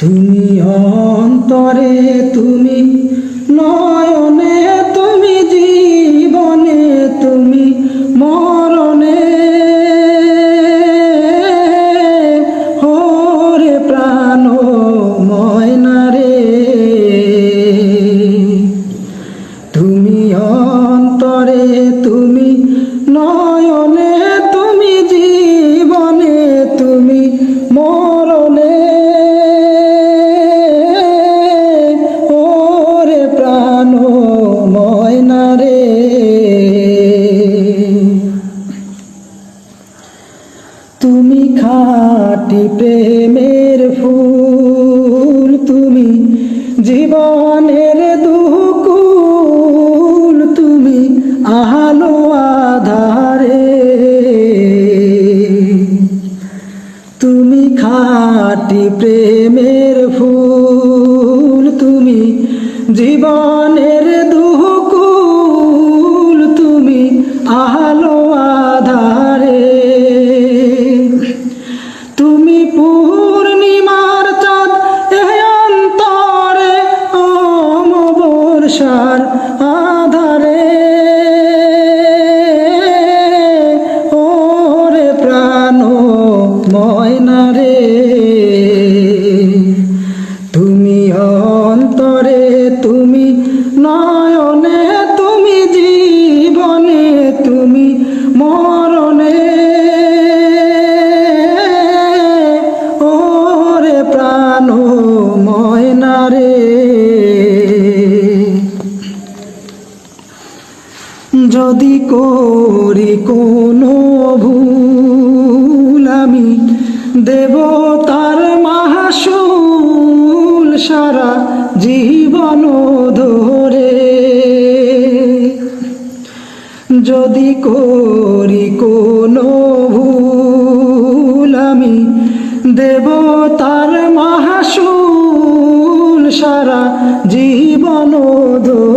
তুমি অন্তরে, তুমি নয়নে, তুমি জীবনে, তুমি মরণে। হরে প্রাণ ময়নারে তুমি অন্তরে, তুমি নয়নে, তুমি জীবনে, তুমি মরণে। তুমি খাটি প্রেমের ফুল, তুমি জীবনের দুকুল, তুমি আহালো আধারে। তুমি খাটি প্রেমের ফুল, তুমি জীবনের দুকুল অন্তরে তুমি, নয়নে তুমি, জীবনে তুমি, মরণে। ওরে প্রাণ ময়নারে যদি করি কোনো ভুল, আমি দেব তার মাহাসুল সারা জীবন ধরে। যদি করি কোনো ভুল আমি দেব তার মহাসুল সারা জীবন ধরে।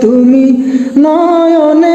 তুমি নয়নে